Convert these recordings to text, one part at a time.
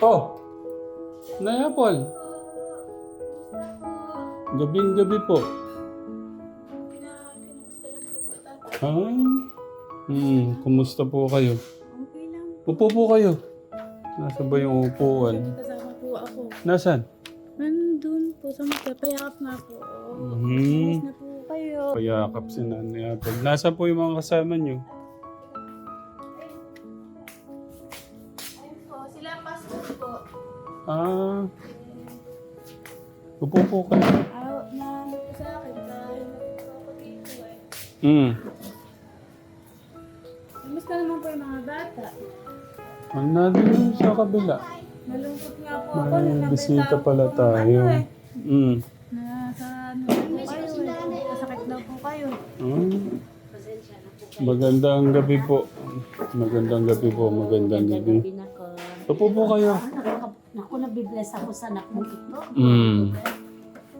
Oh! Nayapol. Gabing gabi po. Ay. Hmm, kumusta po kayo? Okay lang. Upo po kayo. Nasa ba yung upuan? Kasama po ako. Nasaan? Nandun po sa mga payakap nga po. Hmm. Miss na po kayo. Payakap si Nanay Apple. Nasa po yung mga kasama niyo? Ah. Upo po kayo. Ah, na ano po sa akin, dahil ako dito eh. Hmm. Kamusta naman po yung mga bata? Ang nandun sa kabila. Nalungkot nga po ako May nung bisita pala po, tayo. Ano eh, Hmm. nasa ano po kayo eh. Masakit daw po kayo. Ah. Magandang gabi po. Magandang gabi po. Magandang gabi. Nako, Upo po kayo. Naku, nabibless ako sa anak mong ito. Hmm.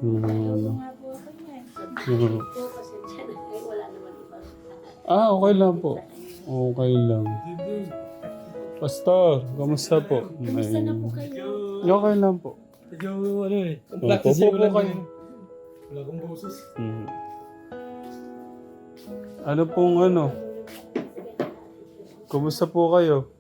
Hmm. Eh. Hmm. Wala naman ibang Ah, okay lang po. Okay lang. Pastor, kamusta po? Kamusta na po kayo? Okay lang po. Medyo ano eh. Ang Opo practice po eh, wala po kayo. Wala akong boses. Hmm. Ano pong ano? Kumusta po kayo?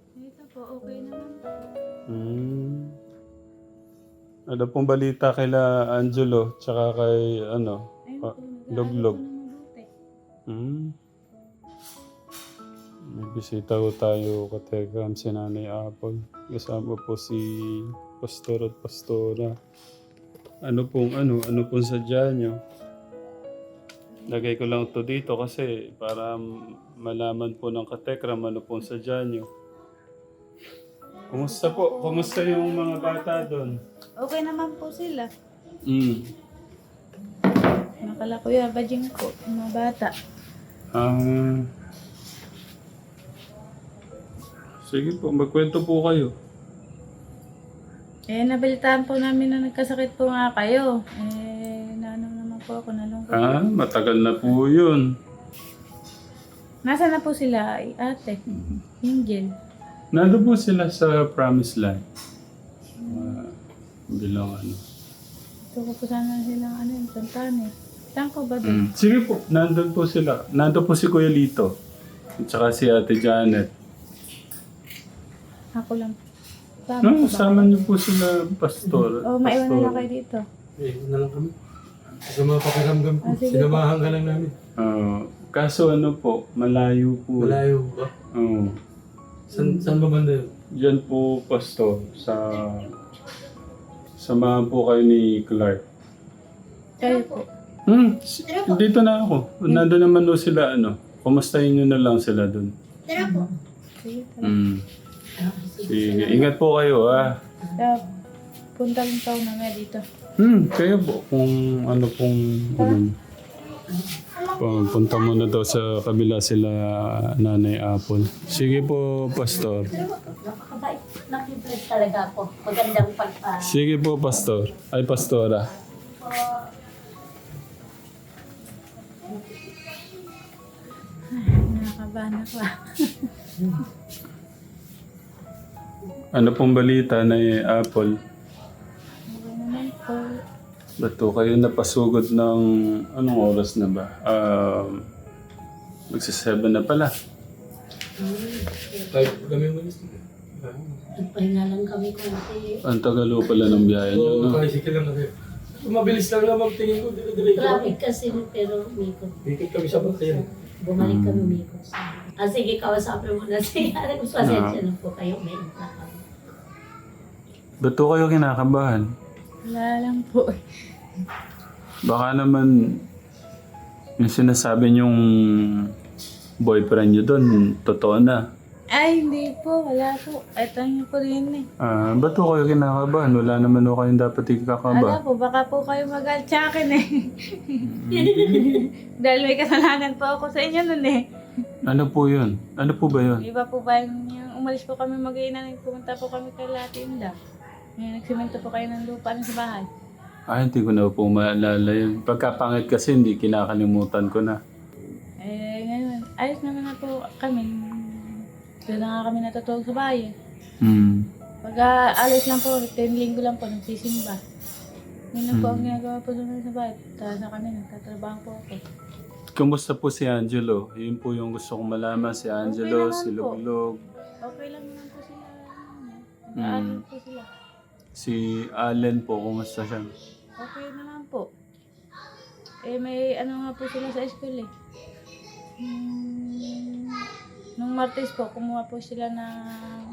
Ano pong balita kila Angelo tsaka kay ano? Ng mabuti. Hmm. May bisita ko tayo katekram si Nanay Apple. Kasama po si Pastor at Pastora. Ano pong ano? Ano pong sadya nyo? Lagay ko lang to dito kasi para malaman po ng katekram ano pong sadya nyo. Kumusta po? Kumusta yung mga bata doon? Okay naman po sila. Hmm. Nakala kuya, bajing ko, mga bata. Ah. sige po, magkwento po kayo. Eh, nabalitaan po namin na nagkasakit po nga kayo. Eh, naano naman po ako, nalungkot. Ah, matagal na po yun. Nasa na po sila, ay, ate? Angel. Nando po sila sa Promised Land. Ah, bilang ano. Gusto ko po sana silang ano yung puntahan eh. Saan ko ba doon? Mm. Sige po, nandun po sila. Nandun po si Kuya Lito. At saka si Ate Janet. Ako lang. Sama No, ko ba? sama niyo po sila, Pastor. Oh, maiwan na lang kayo dito. Eh, na lang kami. Sa mga pakiramdam ko, Ah, sige sinamahan ka lang namin. Ah, kaso ano po, malayo po. Malayo ba? Oo. San, saan ba banda yun? Diyan po, Pastor, sa... Samahan po kayo ni Clark. Kayo po. Hmm, dito na ako. Nandun naman po sila, ano. Kumustahin nyo na lang sila dun. Tara. Hmm. Sige, ingat po kayo, ah. Kaya, punta rin ako mamaya dito. Hmm, kayo po. Kung ano pong... Ano, punta muna daw sa kabila sila Nanay Apple. Sige po, Pastor. Napakabait. Nakibless talaga ako. Magandang pagpa... Sige po, Pastor. Ay, Pastora. Nakakabahan ako. Ano pong balita na Apple? Okay naman po. Ba't to kayo napasugod ng... Anong oras na ba? Um, Magsa-seven na pala. Kahit kami umalis. Nagpahinga lang kami konti. Ang tagalo pala ng biyahe nyo, Oo, no? tricycle lang kasi. Mabilis lang naman tingin ko. Dire-diretso Traffic kasi, pero umikot. Ikot kami sa bayan. Bumalik kami umikot sa... Ah, sige, kausapin mo na. Sige, ko, pasensya na po kayo. May ita kami. Ba't to kayo kinakabahan? Wala lang po. Baka naman yung sinasabi niyong boyfriend niyo doon, totoo na. Ay, hindi po. Wala po. Ito niyo po rin eh. Ah, ba't to kayo kinakabahan? Wala naman ho kayong dapat Wala ikakaba. po. Baka po kayo mag sa akin eh. Dahil may kasalanan po ako sa inyo nun eh. Ano po yun? Ano po ba yun? Iba po ba yung, yung umalis po kami mag-iina, pumunta po kami kay Latinda. Yung nagsimento po kayo ng lupa sa bahay. Ah, hindi ko na po maalala yun. Pagkapangit kasi hindi kinakalimutan ko na. Eh, ngayon, ayos naman na po kami. Doon na nga kami natutulog sa bahay. Hmm. Pag Mag-aalis lang po, 10 linggo lang po, nagsisimba. Yun lang po ang ginagawa po doon sa bahay. Tapos sa kami, nagtatrabaho po ako. Kumusta po si Angelo? Yun po yung gusto kong malaman. Si Angelo, naman si po. Luglog, Okay lang naman po sila. ano, Mm. Nag-aaral po sila. Si Allen po. Kumusta siya? Okay naman po. Eh, may ano nga po sila sa school eh. Hmm, nung Martes po, kumuha po sila ng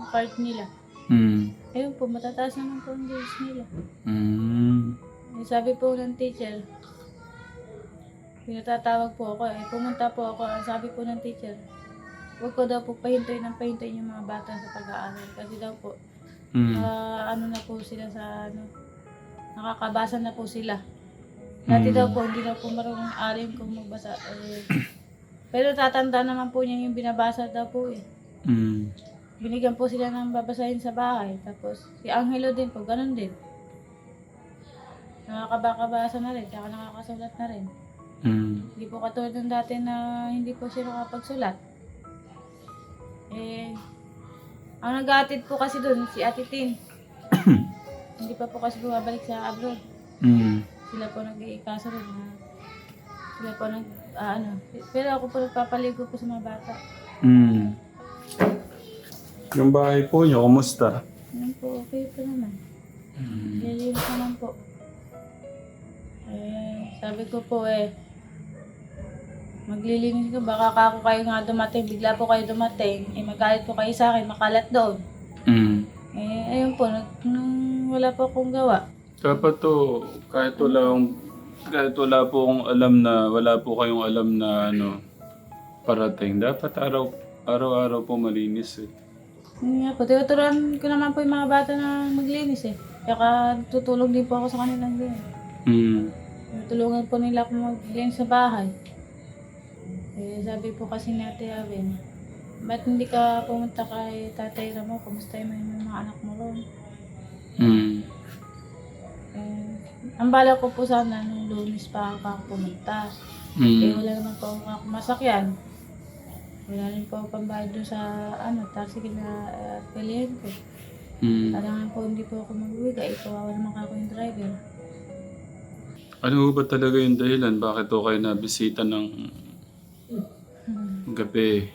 card nila. Hmm. Ayun po, matataas naman po ang grades nila. Hmm. Eh, sabi po ng teacher, pinatatawag po ako eh. Pumunta po ako, ang sabi po ng teacher, huwag ko daw po pahintayin ng pahintayin yung mga bata sa pag-aaral. Kasi daw po, Hmm. ah, ano na po sila sa ano, nakakabasa na po sila. Dati daw po, hindi daw po marunong alim kung magbasa. Eh, pero tatanda naman po niya yung binabasa daw po eh. Hmm. Binigyan po sila ng babasahin sa bahay. Tapos si Angelo din po, ganun din. Nakakabakabasa na rin, tsaka nakakasulat na rin. Hmm. Hindi po katulad ng dati na hindi po siya nakapagsulat. Eh, ang nag po kasi doon, si Ate Tin. hindi pa po kasi bumabalik sa abroad. Hmm. Sila po nag-iikasa rin na sila po nag, ah, ano. Pero ako po nagpapaligo po sa mga bata. Hmm. Yung bahay po niyo, kumusta? Ano po, okay po naman. Hmm. Lilinis naman po. Eh, sabi ko po eh, maglilinis ko, baka kako kayo nga dumating, bigla po kayo dumating, eh magalit po kayo sa akin, makalat doon. Hmm. Eh, ayun po, nag, nung wala po akong gawa. Dapat to, kahit wala akong, kahit wala po akong alam na, wala po kayong alam na ano, parating. Dapat araw, araw-araw po malinis eh. Yun nga po, tinuturuan ko naman po yung mga bata na maglinis eh. Kaya tutulong din po ako sa kanilang din. Hmm. Tulungan po nila ako maglinis sa bahay. Eh, sabi po kasi ni Ate Aben, ba't hindi ka pumunta kay Tatay Ramo? Kamusta yung mga anak mo ron? Hmm. Eh, ang bala ko po sana nung lunes pa ako pumunta. Eh, Hmm. wala naman po ako masakyan. Wala rin po pambayad doon sa ano, taxi na uh, pilihan ko. Hmm. Kailangan po hindi po ako mag-uwi. Kaya kawawa naman ako yung driver. Ano ba talaga yung dahilan? Bakit to kayo nabisita ng. Gabi?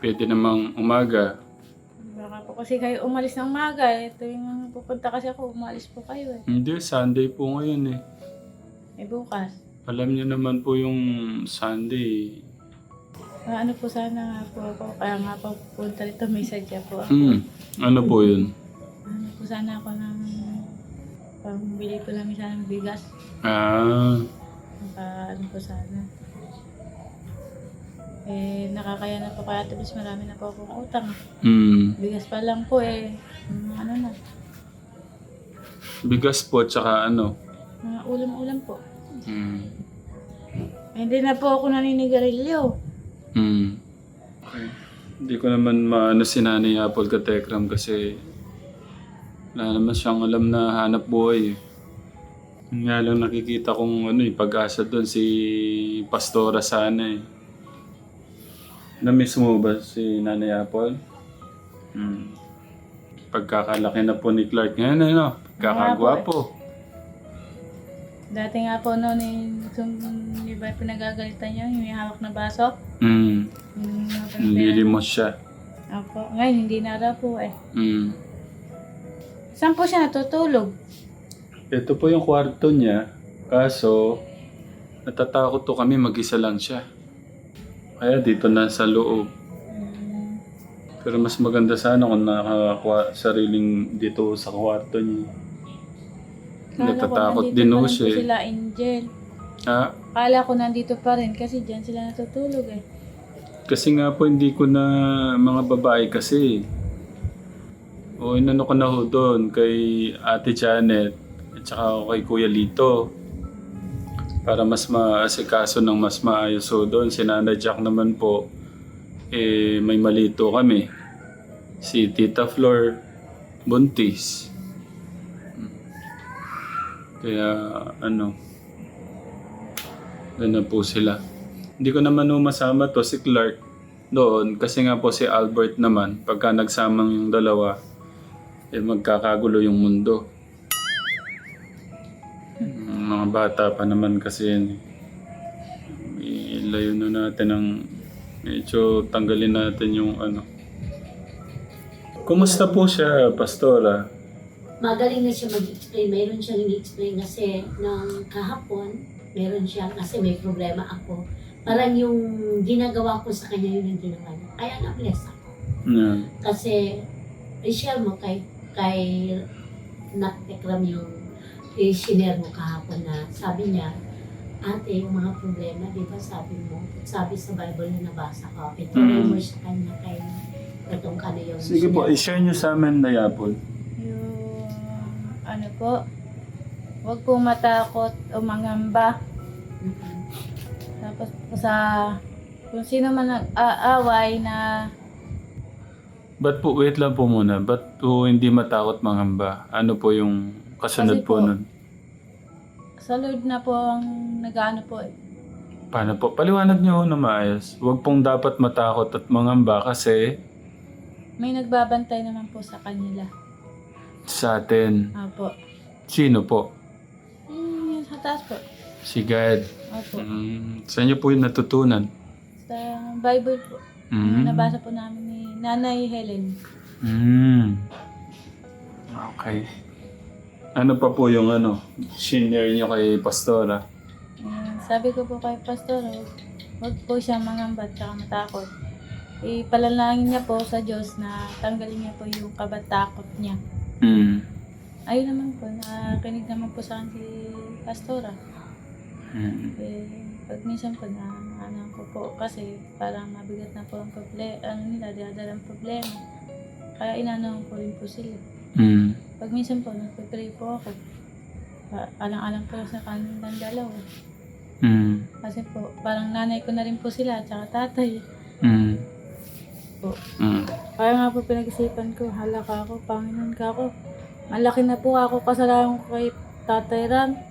Pwede namang umaga. Baka po kasi kayo umalis ng umaga. Eh. Ito yung pupunta kasi ako, umalis po kayo eh. Hindi, Sunday po ngayon eh. Eh bukas. Alam niyo naman po yung Sunday. Ah, ano po sana nga po ako. Kaya nga po punta rito may sadya po ako. Hmm. Ano po yun? Ano po sana ako ng pambili ko lang sana ng bigas. Ah. Naka, ano po sana. Eh, nakakaya na po kaya tapos marami na po akong utang. Hmm. Bigas pa lang po eh. Mga ano na. Bigas po, tsaka ano. Mga ulam-ulam po. Eh, hindi na po ako naninigarilyo. Hmm. Okay. Hindi ko naman maano si Nanay Apple Katekram kasi wala naman siyang alam na hanap buhay eh. Yun Nga lang nakikita kong ano eh, pag-asa doon si Pastora sana eh. Na-miss mo ba si Nanay Apple? Hmm. Pagkakalaki na po ni Clark ngayon, ano? Pagkakagwapo. Dati nga po noon, eh, yung, di ba pinagagalitan niya, yung may hawak na baso? Hmm. Yung, Nililimos siya. Ako, ngayon hindi na raw po eh. Hmm. Saan po siya natutulog? Ito po yung kwarto niya. Kaso, natatakot to kami mag-isa lang siya. Kaya dito na sa loob. Pero mas maganda sana kung nakakuha sariling dito sa kwarto niya. Kala ko Natatakot nandito din ho siya. eh. sila Angel. Ha? Kala ko nandito pa rin kasi dyan sila natutulog eh. Kasi nga po hindi ko na mga babae kasi. O inano ko na ho doon kay Ate Janet at saka kay Kuya Lito. Para mas maasikaso ng mas maayos ho doon. Si Nana Jack naman po, eh, may malito kami. Si Tita Flor, buntis. Kaya ano, doon na po sila. Hindi ko naman masama to si Clark doon kasi nga po si Albert naman pagka nagsamang yung dalawa eh magkakagulo yung mundo. Mga bata pa naman kasi yan. Ilayo na natin ang medyo tanggalin natin yung ano. Kumusta po siya, Pastora? Magaling na siya mag-explain. Mayroon siyang ini-explain kasi nung kahapon, meron siya kasi may problema ako. Parang yung ginagawa ko sa kanya yun yung ginawa niya. Kaya na-bless ako. Yan. Kasi, i-share mo kay, kay Naktekram yung i-share mo kahapon na sabi niya, ate, yung mga problema, di ba sabi mo, sabi sa Bible na nabasa ko, ituloy mo sa kanya kay itong kano yung Sige po, i-share nyo sa amin na Apple. Yung ano po, huwag po matakot o mangamba. Mm-mm. Tapos po sa kung sino man nag-aaway na Ba't po, wait lang po muna, ba't po hindi matakot mangamba? Ano po yung kasunod Kasi po po, nun? sa Lord na po ang nag-ano po eh. Paano po? Paliwanag nyo na maayos. Huwag pong dapat matakot at mangamba kasi May nagbabantay naman po sa kanila. sa atin. Opo. Sino po? Yung sa taas po. Si God. Opo. Mm, saan nyo po yung natutunan? Sa Bible po. Mm. Nabasa po namin Nanay Helen. Mm. Okay. Ano pa po yung ano, senior nyo kay Pastora? Eh, sabi ko po kay Pastor, huwag, po siya mangamba at saka matakot. Ipalalangin niya po sa Diyos na tanggalin niya po yung kabatakot niya. Mm. Ayun naman po, nakinig naman po sa akin si Pastora. Mm. Eh, pag minsan po na ano ko po kasi parang mabigat na po ang problema, ano nila, dinadalang problema. Kaya inano ko rin po sila. Mm. Pag minsan po, nagpe-pray po ako. Alang-alang po sa kanilang dalawa. Mm. Kasi po, parang nanay ko na rin po sila, tsaka tatay. Mm. Po. Mm. Kaya nga po pinag-isipan ko, hala ka ako, Panginoon ka ako. Malaki na po ako kasalanan ko kay Tatay Ram.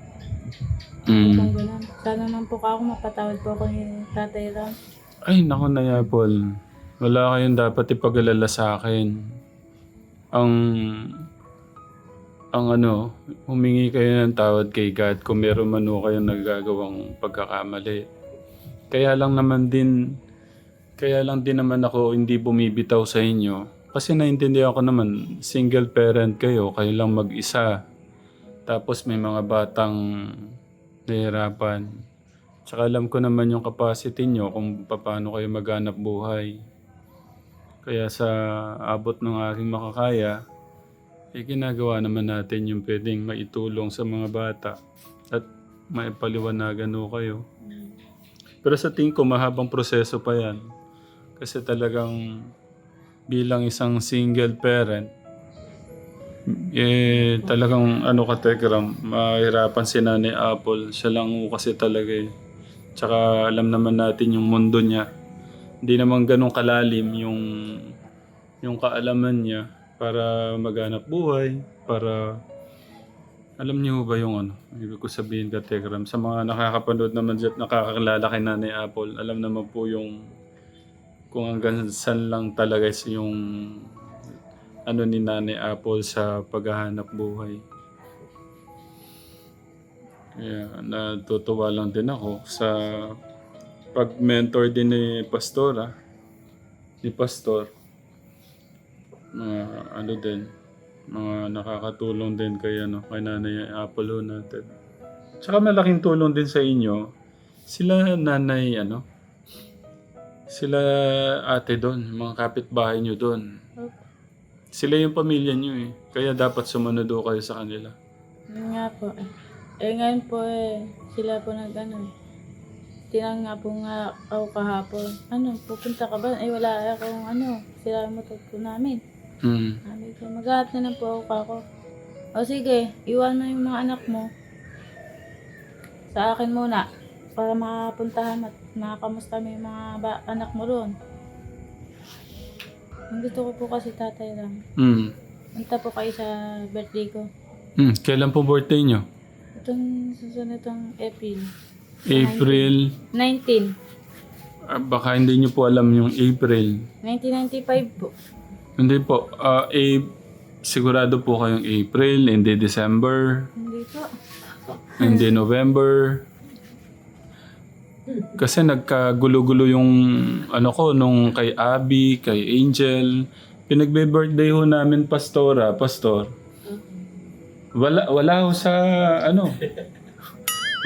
Mm. Ganun. Sana naman po ako mapatawad po ako ni Tatay Ram. Ay, naku na Apple. Wala kayong dapat ipag-alala sa akin. Ang ang ano, humingi kayo ng tawad kay God kung meron man ho kayong nagagawang pagkakamali. Kaya lang naman din, kaya lang din naman ako hindi bumibitaw sa inyo. Kasi naintindihan ko naman, single parent kayo, kayo lang mag-isa. Tapos may mga batang nahihirapan. Tsaka alam ko naman yung capacity nyo kung paano kayo maghanap buhay. Kaya sa abot ng aking makakaya, eh ginagawa naman natin yung pwedeng maitulong sa mga bata at maipaliwanagan ho kayo. Pero sa tingin ko, mahabang proseso pa yan. Kasi talagang bilang isang single parent, eh talagang ano ka Tegram, mahirapan si Nanay Apple. Siya lang kasi talaga eh. Tsaka alam naman natin yung mundo niya. Hindi naman ganun kalalim yung yung kaalaman niya para maghanap buhay, para alam niyo ba yung ano, ibig ko sabihin ka Tegram, sa mga nakakapanood naman dyan, nakakakilala kay Nanay Apple, alam naman po yung kung hanggang saan lang talaga yung ano ni Nanay Apple sa paghahanap buhay. Kaya natutuwa lang din ako sa pag-mentor din ni Pastora, ni Pastor. Mga ano din, mga nakakatulong din kay, ano, kay Nanay Apple ho natin. Tsaka malaking tulong din sa inyo, sila nanay, ano, sila ate doon, mga kapitbahay nyo doon. Opo. Sila yung pamilya nyo eh. Kaya dapat sumunod kayo sa kanila. Yun nga po. eh. Eh ngayon po eh, sila po nag ano eh. Tinang nga po nga ako kahapon. Ano, pupunta ka ba? Eh wala akong ano, sila yung motor po namin. Mm. Sabi ko, maghahat na lang po ako kako. O sige, iwan mo yung mga anak mo. Sa akin muna. Para makapuntahan at makakamusta mo yung mga ba- anak mo roon. Ang gusto ko po kasi tatay lang. Mm. Punta po kayo sa birthday ko. Mm. Kailan po birthday nyo? Itong susunod itong April. April. 19. Ah, baka hindi nyo po alam yung April. 1995 po. Hindi po. ah, A- sigurado po kayong April, hindi December, Hindi po. hindi November. Kasi nagkagulo-gulo yung ano ko nung kay Abby, kay Angel. Pinagbe-birthday ho namin pastora, pastor. Wala wala ho sa ano.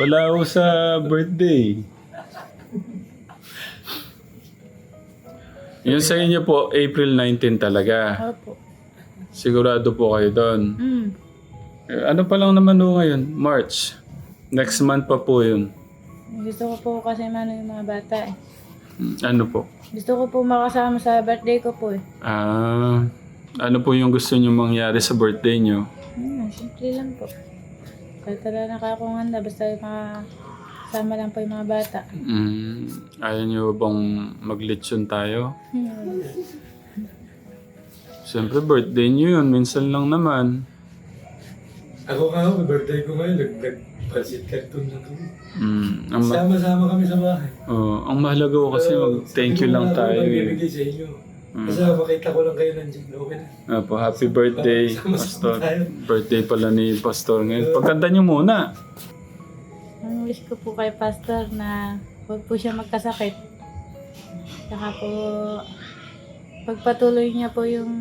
Wala ho sa birthday. Yun sa inyo po, April 19 talaga. Opo. Sigurado po kayo doon. Mm. Eh, ano pa lang naman ho ngayon? March. Next month pa po yun. Gusto ko po kasi mano yung mga bata eh. Mm, Ano po? Gusto ko po makasama sa birthday ko po eh. Ah, ano po yung gusto nyo mangyari sa birthday nyo? Hmm, simple lang po. Kahit wala na kaya akong handa, basta makasama lang po yung mga bata. Mm, ayaw nyo bang maglitsyon tayo? Hmm. Siyempre, birthday nyo yun. Minsan lang naman. Ako nga, may birthday ko ngayon, nag- nag-pansit canton lang kami. Mm, ang, ma- Sama-sama kami sa bahay. oh, ang mahalaga ko kasi Pero, mag-thank you ko lang tayo ako eh. magbibigay sa inyo. Mm. Basta makita ko lang kayo nandiyan, okay na. Apo, happy birthday, Sama-sama Pastor. tayo. Birthday pala ni Pastor ngayon. Pagkanta nyo muna. Ang wish ko po kay Pastor na huwag po siya magkasakit. Saka po, pagpatuloy niya po yung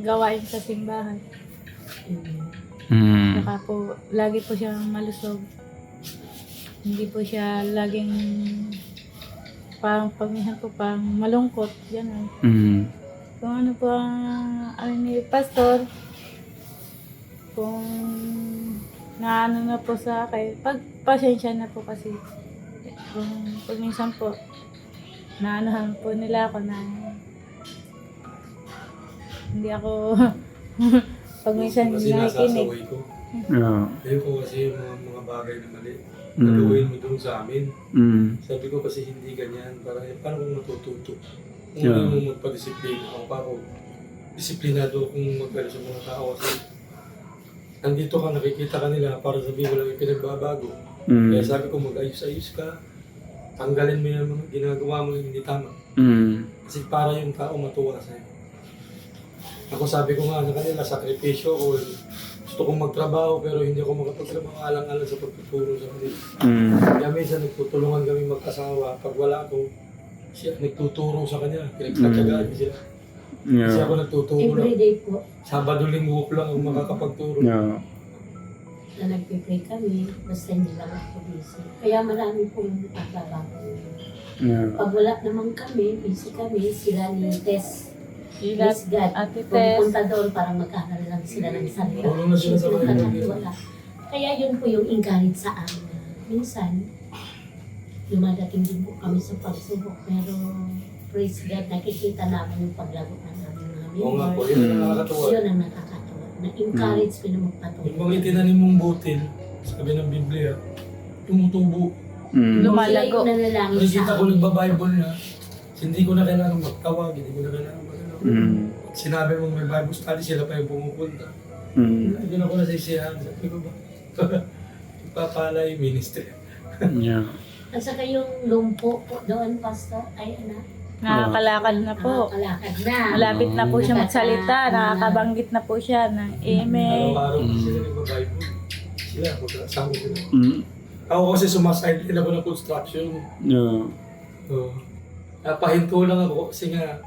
gawain sa simbahan. Mm. Saka po, lagi po siyang malusog. Hindi po siya laging parang pagmihan po parang malungkot. Yan Mm. Kung ano po ang ano ni Pastor, kung naano na po sa akin, pagpasensya na po kasi kung pag minsan po, naanohan po nila ako na hindi ako pag minsan Kasi nakikinig. nasasaway ko. Ayoko kasi yung mga, mga bagay na mali. Mm. Nagawin mo doon sa amin. Mm. Sabi ko kasi hindi ganyan. Para, paano kung matututo? Kung Yeah. yeah. mo magpa-disiplina ako pa ako. Disiplinado kung magkano sa mga tao kasi nandito ka, nakikita ka nila para sabihin ko lang yung pinagbabago. Mm. Kaya sabi ko mag-ayos-ayos ka. Tanggalin mo yung mga ginagawa mo yung hindi tama. Mm. Kasi para yung tao matuwa sa'yo. Ako sabi ko nga na kanila, sakripisyo ko. Gusto kong magtrabaho pero hindi ako makapagtrabaho alang-alang sa pagtuturo sa kanila. Mm. Kaya minsan nagtutulungan kami mag-asawa. Pag wala ako, siya nagtuturo sa kanya. Pinagtatagaan niya sila. Kasi Yeah. ako nagtuturo lang. Everyday po Sabado linggo ko lang ako makakapagturo. Yeah. na nagpipray kami, basta hindi lang ako busy. Kaya marami po yung nagtatrabaho. Yeah. Pag wala naman kami, busy kami, sila ni Tess. Sila, Miss God. Ate Tess, Pumunta doon parang magkakaroon lang sila ng salita. Tulong na sila sa mga. Kaya yun po yung encourage sa amin. Minsan, lumadating din po kami sa pagsubok. Pero praise God, nakikita namin yung paglago na namin mga Oo nga po, members. yun ang nakakatuwa. Yun ang nakakatawa. Na-encourage ko na magpatuloy. Yung mga itinanim mong butil, sabi ng Biblia, tumutubo. Mm. Lumalago. Nakikita ko nagba-Bible na, hindi ko na kailangan magtawag, hindi ko na kailangan Mm. Sinabi mong may Bible study, sila pa yung pumupunta. Mm. Doon ako nasisiyahan. Sabi ko ba? Ipapala yung ministry. Yeah. At saka yung lumpo po doon, Pastor, ay ano, nakakalakad na po. nakakalakad na. Malapit na po siya magsalita, nakakabanggit na po siya ng email. Araw-araw Mm. sila nagba-Bible. Sila, magkasama sila. Mm. Ako kasi sumaside din ako ng construction. Yeah. So, napahinto lang ako kasi nga,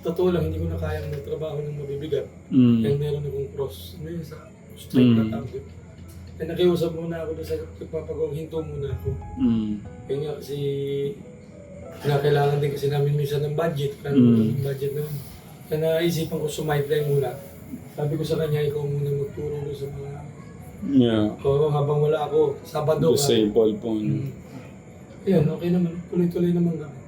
totoo lang, hindi ko na kayang magtrabaho ng mabibigat. Mm. Kaya meron akong cross. Ano yun sa straight na Mm. tanggo. Kaya nakiusap muna ako doon sa pagpapagawa, hinto muna ako. Mm. Kaya nga kasi kailangan din kasi namin minsan ng budget. Kaya Mm. mm. ng budget naman. Kaya naisipan ko sumideline muna. Sabi ko sa kanya, ikaw muna magturo doon sa mga... Yeah. Oo, habang wala ako, Sabado. Disable po. Mm. Ayun, okay naman. Tuloy-tuloy naman kami.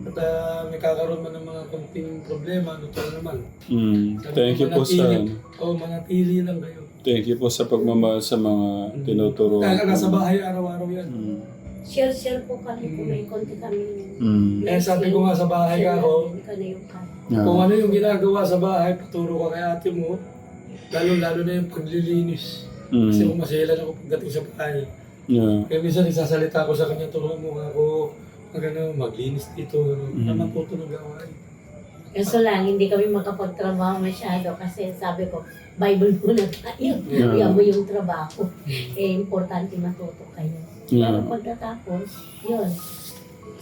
At ah, may kakaroon man ng mga konting problema, ano to naman. Mm. Sabi Thank ko, you po sa manatili- Oo, manatili lang kayo. Thank you po sa pagmamahal sa mga tinuturuan Kaya ko. nasa bahay araw-araw yan. Mm. Share-share po kami kung may konti kami. Mm. Eh, sabi ko nga sa bahay ka ako, Share yung kami. Yeah. Kung ano yung ginagawa sa bahay, paturo ka kay ate mo, lalo-lalo na yung paglilinis. Kasi Mm. kung maselan ako pagdating sa bahay. Yeah. Kaya minsan nagsasalita ko sa kanya, turuan mo nga ako, mag, ano, maglinis dito, Mm. na matuto ng gawain. Kaso lang, hindi kami makapagtrabaho masyado kasi sabi ko, Bible muna tayo. Yeah. Iyan mo yung trabaho. Eh, importante matuto kayo. Yeah. Pero pagkatapos, yun.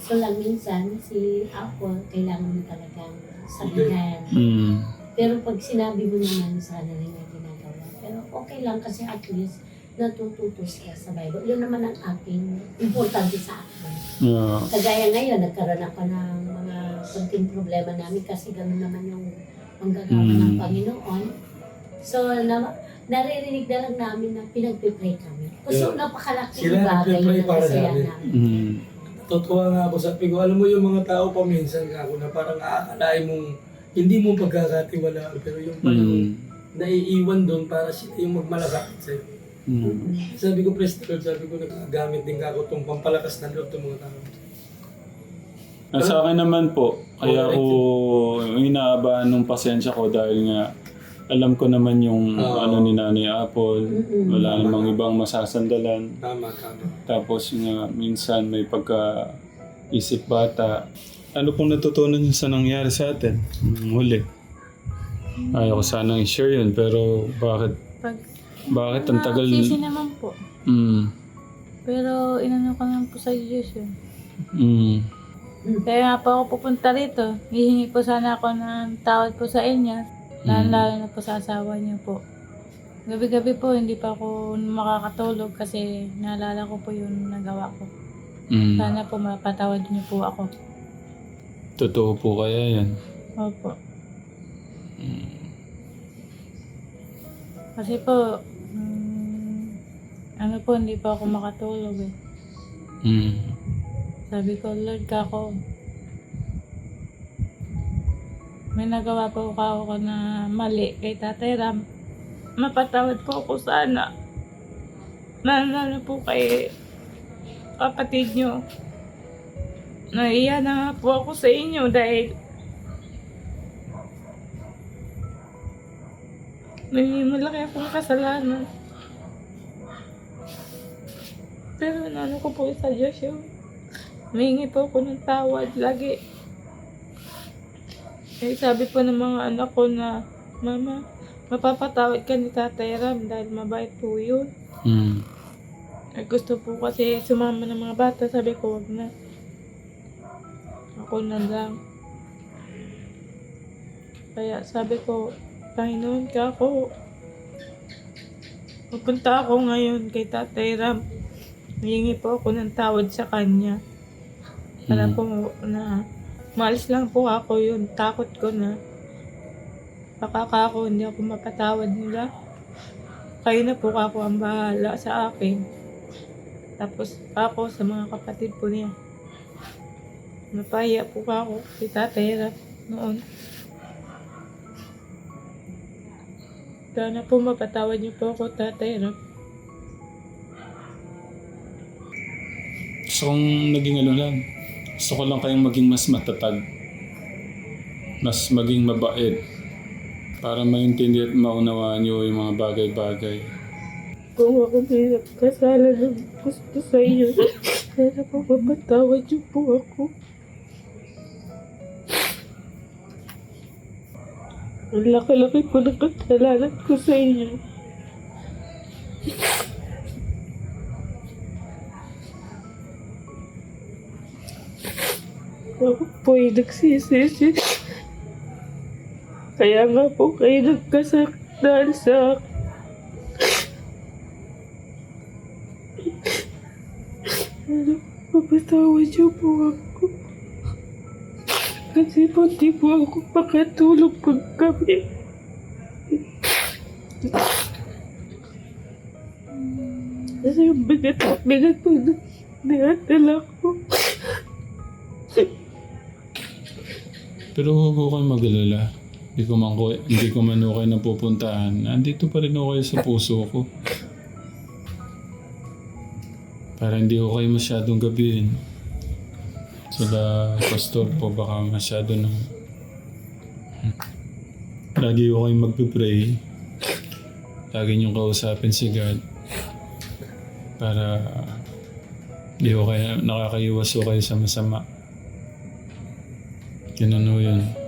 So lang minsan, si Apple, kailangan mo talagang sabihan. Mm. Pero pag sinabi mo naman sa kanila yung ginagawa. Pero okay lang kasi at least natututo sila sa Bible. Yun naman ang aking importante sa akin. Yeah. Kagaya ngayon, nagkaroon ako ng mga konting problema namin kasi gano'n naman yung manggagawa Mm. ng Panginoon. So, na, naririnig na lang namin na pinagpipray kami. So, Yeah. napakalaking Sila bagay na para sa nasaya amin. namin. Mm. Totoo nga ako sabi ko, alam mo yung mga tao pa minsan nga ako na parang aakalain mong hindi mo pagkakatiwalaan pero yung pala Mm. naiiwan doon para sila yung magmalasakit sa'yo. Mm. Sabi ko, Praise the Lord, sabi ko, nagagamit din ako itong pampalakas ng loob ng mga tao. Ah, sa akin naman po, kaya ko inaabahan ng pasensya ko dahil nga alam ko naman yung Oo. ano ni Nanay Apple. Wala namang ibang masasandalan. Tama, tama. Tapos nga minsan may pagka isip bata. Ano pong natutunan niyo sa nangyari sa atin? Nung huli. Ayaw ko sanang i-share yun, pero bakit? Pag, Bakit ang tagal? Sisi naman po. Mm. Pero inano ko naman po sa Diyos yun. Mm. Kaya nga po ako pupunta rito. Hihingi po sana ako ng tawad po sa inyo. Lalo, lalo na po sa asawa niyo po. Gabi-gabi po, hindi pa ako makakatulog kasi naalala ko po yung nagawa ko. Mm. Sana po mapatawad niyo po ako. Totoo po kaya yan. Opo. Kasi po, mm, ano po, hindi pa ako makatulog eh. Mm. Sabi ko, Lord, kako, may nagawa po ka ako na mali kay Tatay Ram. Mapatawad po ako sana. Naalala po kay kapatid nyo. Naiya na nga po ako sa inyo dahil may malaki akong kasalanan. Pero ano ko po sa Diyos yun. Humingi po ako ng tawad lagi. Eh, sabi po ng mga anak ko na, Mama, mapapatawad ka ni Tatay Ram dahil mabait po yun. Mm. Eh, gusto po kasi sumama ng mga bata. Sabi ko, wag na. Ako na lang. Kaya sabi ko, Panginoon ka ako. Pupunta ako ngayon kay Tatay Ram. Hihingi po ako ng tawad sa kanya. Para Mm. po na maalis lang po ako yun. Takot ko na. Baka ka ako, hindi ako mapatawad nila. Kayo na po ako ang bahala sa akin. Tapos ako sa mga kapatid po niya. Napaya po ako si Tatay Rap noon. Sana po mapatawad niyo po ako, Tatay Rap. Gusto kong naging ano lang. Gusto ko lang kayong maging mas matatag. Mas maging mabait. Para maintindihan at maunawaan nyo yung mga bagay-bagay. Kung ako may kasala ng gusto sa iyo, sana po mapatawad niyo po ako. Ang laki-laki po ng kasalanan ko sa inyo. Ako po ay nagsisisi. Kaya nga po kayo nagkasaktan sa. Ano, mapatawad niyo po ako. Kasi po di po ako makatulog paggabi. Kasi bigat, bigat po na dinadala ko. Pero huwag ko kayo mag-alala. Hindi ko man, ko- hindi ko man okay na pupuntahan. Nandito pa rin ako kayo sa puso ko. Para hindi ko kayo masyadong gabihin. Sila, pastor po, baka masyado na. Lagi ko kayong magpipray. Lagi niyong kausapin si God. Para hindi ko kayo nakakaiwas ko kayo sa masama. Ganun ho yun.